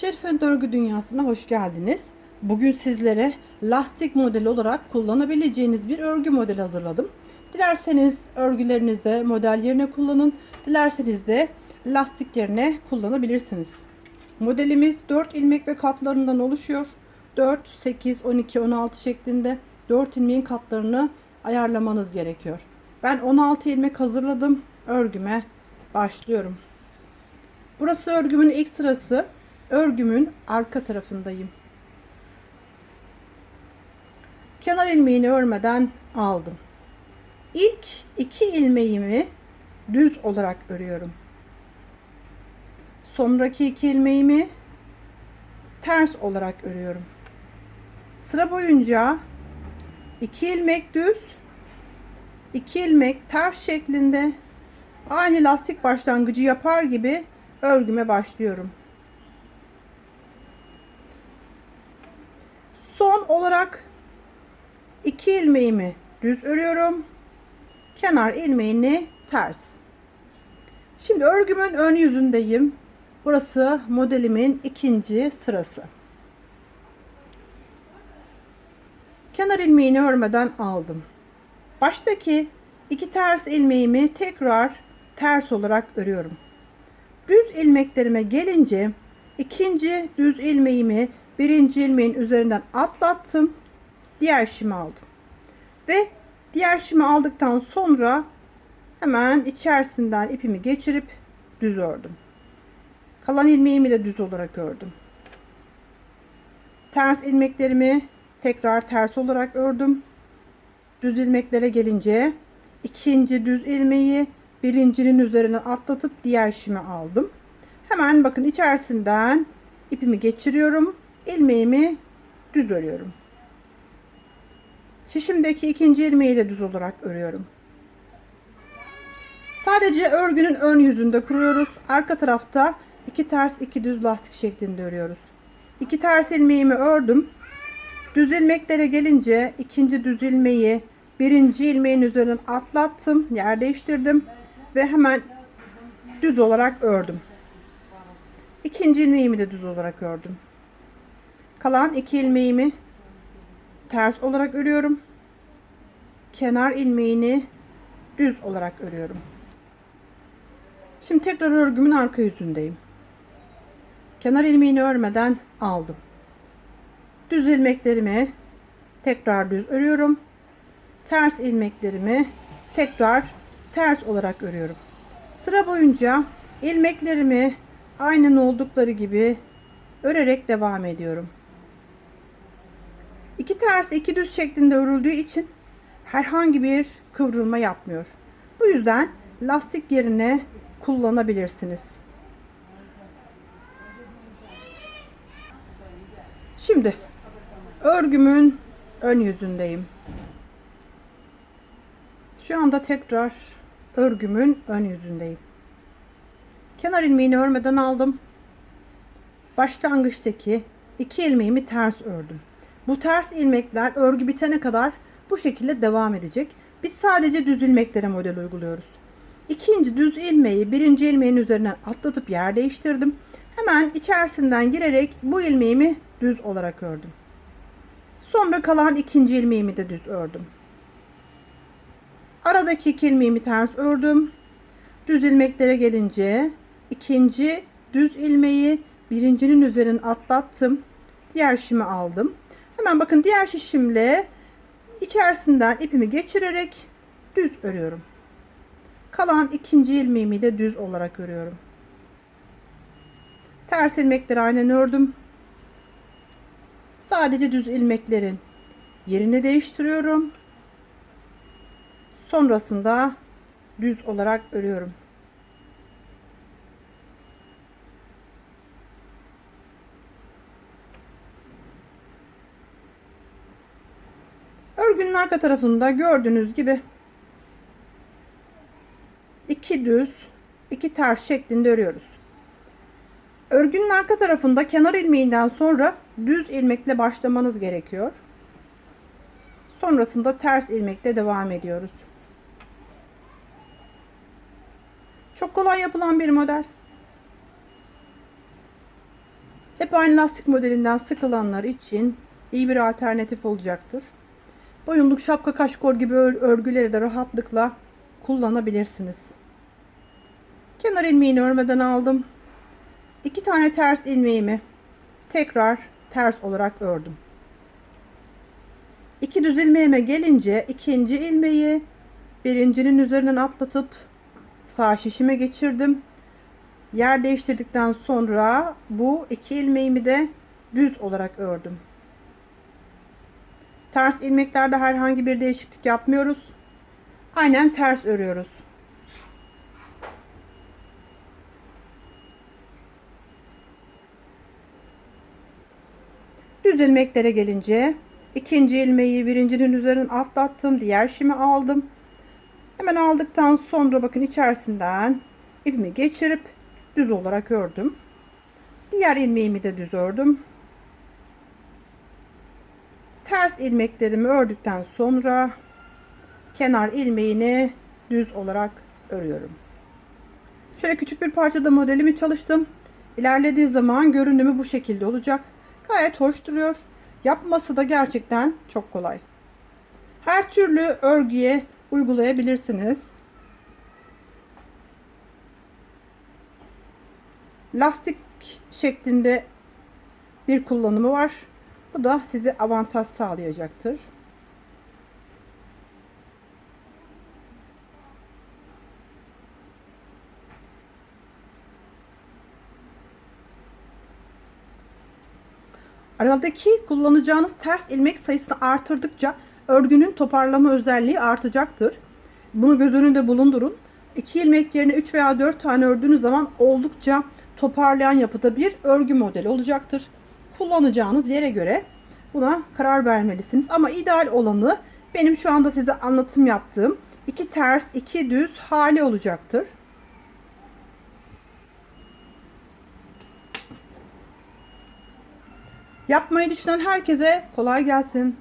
Şerifen örgü dünyasına hoş geldiniz. Bugün sizlere lastik modeli olarak kullanabileceğiniz bir örgü modeli hazırladım. Dilerseniz örgülerinizde model yerine kullanın, dilerseniz de lastik yerine kullanabilirsiniz. Modelimiz 4 ilmek ve katlarından oluşuyor. 4, 8, 12, 16 şeklinde 4 ilmeğin katlarını ayarlamanız gerekiyor. Ben 16 ilmek hazırladım. Örgüme başlıyorum. Burası örgümün ilk sırası. Örgümün arka tarafındayım. Kenar ilmeğini örmeden aldım. İlk iki ilmeğimi düz olarak örüyorum. Sonraki iki ilmeğimi ters olarak örüyorum. Sıra boyunca iki ilmek düz, iki ilmek ters şeklinde aynı lastik başlangıcı yapar gibi örgüme başlıyorum. Olarak iki ilmeğimi düz örüyorum. Kenar ilmeğini ters. Şimdi örgümün ön yüzündeyim. Burası modelimin ikinci sırası. Kenar ilmeğini örmeden aldım. Baştaki iki ters ilmeğimi tekrar ters olarak örüyorum. Düz ilmeklerime gelince ikinci düz ilmeğimi birinci ilmeğin üzerinden atlattım. Diğer şimi aldım. Ve diğer şimi aldıktan sonra hemen içerisinden ipimi geçirip düz ördüm. Kalan ilmeğimi de düz olarak ördüm. Ters ilmeklerimi tekrar ters olarak ördüm. Düz ilmeklere gelince ikinci düz ilmeği birincinin üzerine atlatıp diğer şimi aldım. Hemen bakın içerisinden ipimi geçiriyorum. ilmeğimi düz örüyorum. Şişimdeki ikinci ilmeği de düz olarak örüyorum. Sadece örgünün ön yüzünde kuruyoruz. Arka tarafta iki ters iki düz lastik şeklinde örüyoruz. İki ters ilmeğimi ördüm. Düz ilmeklere gelince ikinci düz ilmeği birinci ilmeğin üzerinden atlattım. Yer değiştirdim. Ve hemen düz olarak ördüm. İkinci ilmeğimi de düz olarak ördüm. Kalan iki ilmeğimi ters olarak örüyorum. Kenar ilmeğini düz olarak örüyorum. Şimdi tekrar örgümün arka yüzündeyim. Kenar ilmeğini örmeden aldım. Düz ilmeklerimi tekrar düz örüyorum. Ters ilmeklerimi tekrar ters olarak örüyorum. Sıra boyunca ilmeklerimi aynen oldukları gibi örerek devam ediyorum. İki ters iki düz şeklinde örüldüğü için herhangi bir kıvrılma yapmıyor. Bu yüzden lastik yerine kullanabilirsiniz. Şimdi örgümün ön yüzündeyim. Şu anda tekrar örgümün ön yüzündeyim. Kenar ilmeğini örmeden aldım. Başlangıçtaki iki ilmeğimi ters ördüm. Bu ters ilmekler örgü bitene kadar bu şekilde devam edecek. Biz sadece düz ilmeklere model uyguluyoruz. İkinci düz ilmeği birinci ilmeğin üzerinden atlatıp yer değiştirdim. Hemen içerisinden girerek bu ilmeğimi düz olarak ördüm. Sonra kalan ikinci ilmeğimi de düz ördüm. Aradaki iki ilmeğimi ters ördüm. Düz ilmeklere gelince ikinci düz ilmeği birincinin üzerine atlattım. Diğer şişimi aldım. Hemen bakın diğer şişimle içerisinden ipimi geçirerek düz örüyorum. Kalan ikinci ilmeğimi de düz olarak örüyorum. Ters ilmekleri aynen ördüm. Sadece düz ilmeklerin yerini değiştiriyorum. Sonrasında düz olarak örüyorum. Örgünün arka tarafında gördüğünüz gibi iki düz, iki ters şeklinde örüyoruz. Örgünün arka tarafında kenar ilmeğinden sonra düz ilmekle başlamanız gerekiyor. Sonrasında ters ilmekle devam ediyoruz. Çok kolay yapılan bir model. Hep aynı lastik modelinden sıkılanlar için iyi bir alternatif olacaktır. Boyunluk, şapka, kaşkol gibi ör- örgüleri de rahatlıkla kullanabilirsiniz. Kenar ilmeğini örmeden aldım. İki tane ters ilmeğimi tekrar ters olarak ördüm. İki düz ilmeğime gelince ikinci ilmeği birincinin üzerinden atlatıp sağ şişime geçirdim. Yer değiştirdikten sonra bu iki ilmeğimi de düz olarak ördüm. Ters ilmeklerde herhangi bir değişiklik yapmıyoruz. Aynen ters örüyoruz. Düz ilmeklere gelince ikinci ilmeği birincinin üzerinden atlattım. Diğer şimi aldım. Hemen aldıktan sonra bakın içerisinden ipimi geçirip düz olarak ördüm. Diğer ilmeğimi de düz ördüm. Ters ilmeklerimi ördükten sonra kenar ilmeğini düz olarak örüyorum. Şöyle küçük bir parçada modelimi çalıştım. İlerlediği zaman görünümü bu şekilde olacak. Gayet hoş duruyor. Yapması da gerçekten çok kolay. Her türlü örgüye uygulayabilirsiniz. Lastik şeklinde bir kullanımı var. Bu da size avantaj sağlayacaktır. Aradaki kullanacağınız ters ilmek sayısını artırdıkça örgünün toparlama özelliği artacaktır. Bunu göz önünde bulundurun. 2 ilmek yerine 3 veya 4 tane ördüğünüz zaman oldukça toparlayan yapıda bir örgü modeli olacaktır. Kullanacağınız yere göre buna karar vermelisiniz. Ama ideal olanı benim şu anda size anlatım yaptığım iki ters iki düz hali olacaktır. Yapmayı düşünen herkese kolay gelsin.